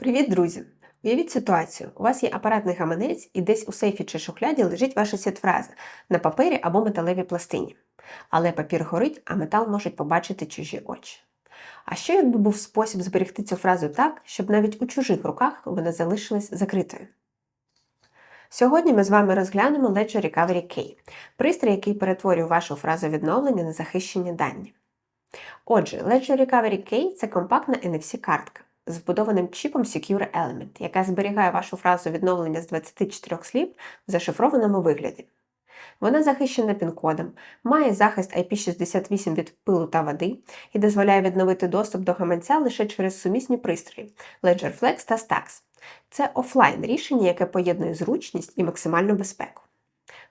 Привіт, друзі! Уявіть ситуацію. У вас є апаратний гаманець, і десь у сейфі чи шухляді лежить ваша сітфраза на папері або металевій пластині. Але папір горить, а метал можуть побачити чужі очі. А що якби був спосіб зберегти цю фразу так, щоб навіть у чужих руках вона залишилась закритою? Сьогодні ми з вами розглянемо Ledger Recovery Key – пристрій, який перетворює вашу фразу відновлення на захищені дані. Отже, Ledger Recovery Key – це компактна NFC-картка з вбудованим чіпом Secure Element, яка зберігає вашу фразу відновлення з 24 слів в зашифрованому вигляді. Вона захищена пін-кодом, має захист IP68 від пилу та води і дозволяє відновити доступ до гаманця лише через сумісні пристрої Ledger Flex та Stax. Це офлайн рішення, яке поєднує зручність і максимальну безпеку.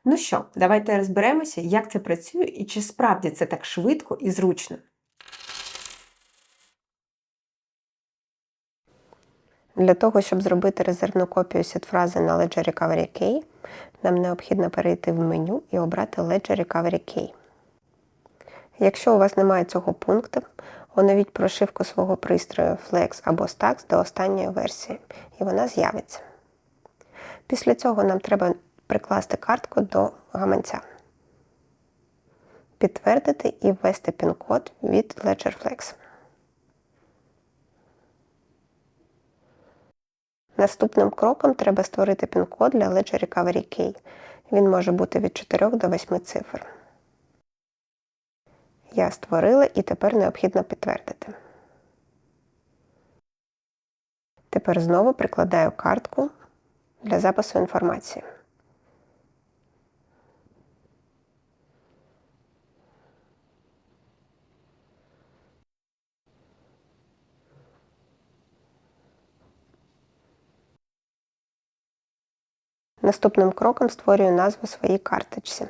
Ну що, давайте розберемося, як це працює і чи справді це так швидко і зручно. Для того, щоб зробити резервну копію сетфрази на Ledger Recovery Key, нам необхідно перейти в меню і обрати Ledger Recovery Key. Якщо у вас немає цього пункту, оновіть прошивку свого пристрою Flex або Stax до останньої версії, і вона з'явиться. Після цього нам треба прикласти картку до гаманця, підтвердити і ввести пін-код від Ledger Flex. Наступним кроком треба створити пін-код для Ledger Recovery Key. Він може бути від 4 до 8 цифр. Я створила і тепер необхідно підтвердити. Тепер знову прикладаю картку для запису інформації. Наступним кроком створюю назву своїй карточці.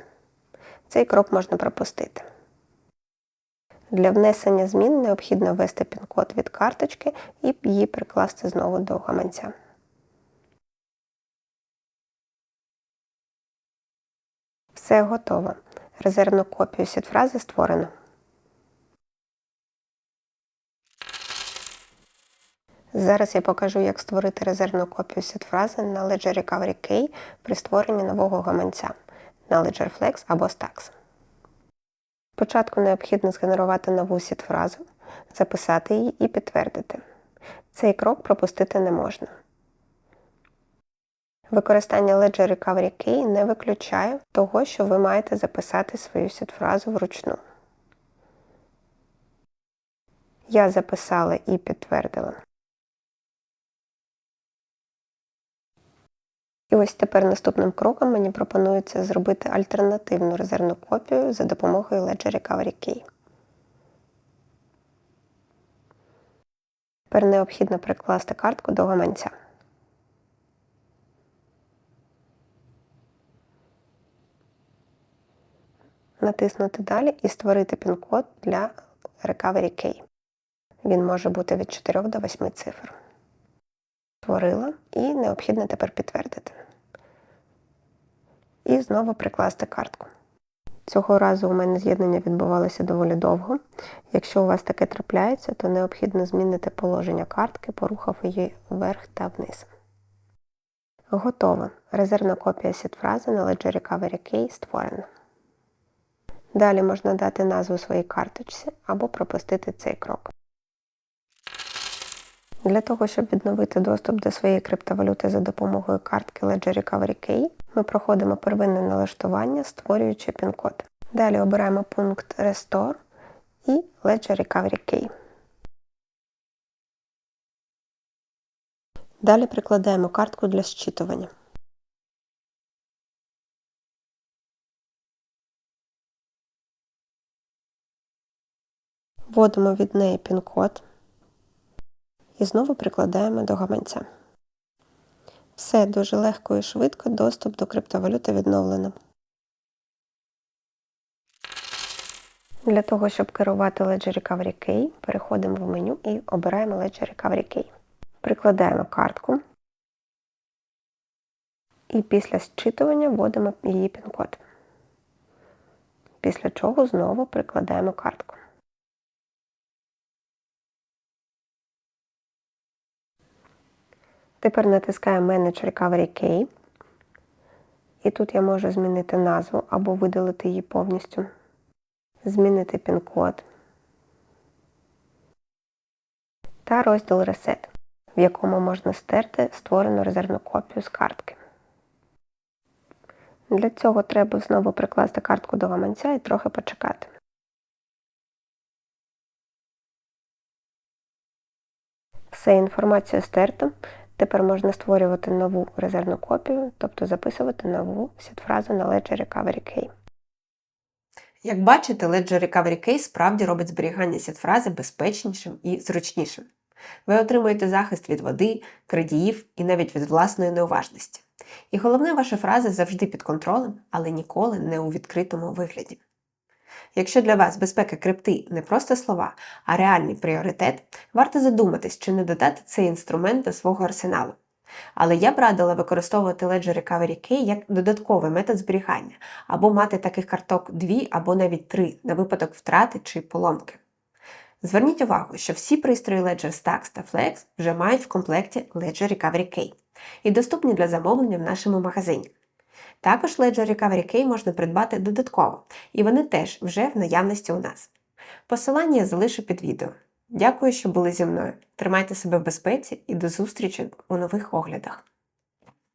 Цей крок можна пропустити. Для внесення змін необхідно ввести пін-код від карточки і її прикласти знову до гаманця. Все готово. Резервну копію сітфрази створено. Зараз я покажу, як створити резервну копію сетфрази на Ledger Recovery Key при створенні нового гаманця на Ledger Flex або Stax. Спочатку необхідно згенерувати нову сітфразу, записати її і підтвердити. Цей крок пропустити не можна. Використання Ledger Recovery Key не виключає того, що ви маєте записати свою сітфразу вручну. Я записала і підтвердила. І ось тепер наступним кроком мені пропонується зробити альтернативну резервну копію за допомогою Ledger Recovery Key. Тепер необхідно прикласти картку до гаманця. Натиснути Далі і створити пін-код для Recovery Key. Він може бути від 4 до 8 цифр. Створила і необхідно тепер підтвердити. І знову прикласти картку. Цього разу у мене з'єднання відбувалося доволі довго. Якщо у вас таке трапляється, то необхідно змінити положення картки, порухав її вверх та вниз. Готово. Резервна копія сітфрази на Ledger Recovery Key створена. Далі можна дати назву своїй карточці або пропустити цей крок. Для того, щоб відновити доступ до своєї криптовалюти за допомогою картки Ledger Recovery Key, ми проходимо первинне налаштування, створюючи пін-код. Далі обираємо пункт Restore і Ledger Recovery Key. Далі прикладаємо картку для зчитування. Вводимо від неї пін-код і знову прикладаємо до гаманця. Все дуже легко і швидко доступ до криптовалюти відновлено. Для того, щоб керувати Ledger Recovery Key, переходимо в меню і обираємо Ledger Recovery Key. Прикладаємо картку і після зчитування вводимо її пін-код. Після чого знову прикладаємо картку. Тепер натискаю Manage Recovery Key. І тут я можу змінити назву або видалити її повністю. Змінити пін-код. Та розділ Reset, в якому можна стерти створену резервну копію з картки. Для цього треба знову прикласти картку до гаманця і трохи почекати. Все, інформація стерта. Тепер можна створювати нову резервну копію, тобто записувати нову сітфразу на Ledger Recovery Key. Як бачите, Ledger Recovery Case справді робить зберігання сітфрази безпечнішим і зручнішим. Ви отримуєте захист від води, крадіїв і навіть від власної неуважності. І головне, ваша фраза завжди під контролем, але ніколи не у відкритому вигляді. Якщо для вас безпека крипти не просто слова, а реальний пріоритет, варто задуматись, чи не додати цей інструмент до свого арсеналу. Але я б радила використовувати Ledger Recovery Key як додатковий метод зберігання, або мати таких карток дві або навіть три на випадок втрати чи поломки. Зверніть увагу, що всі пристрої Ledger Stacks та Flex вже мають в комплекті Ledger Recovery Key і доступні для замовлення в нашому магазині. Також Ledger Recovery Key можна придбати додатково, і вони теж вже в наявності у нас. Посилання я залишу під відео. Дякую, що були зі мною. Тримайте себе в безпеці і до зустрічі у нових оглядах.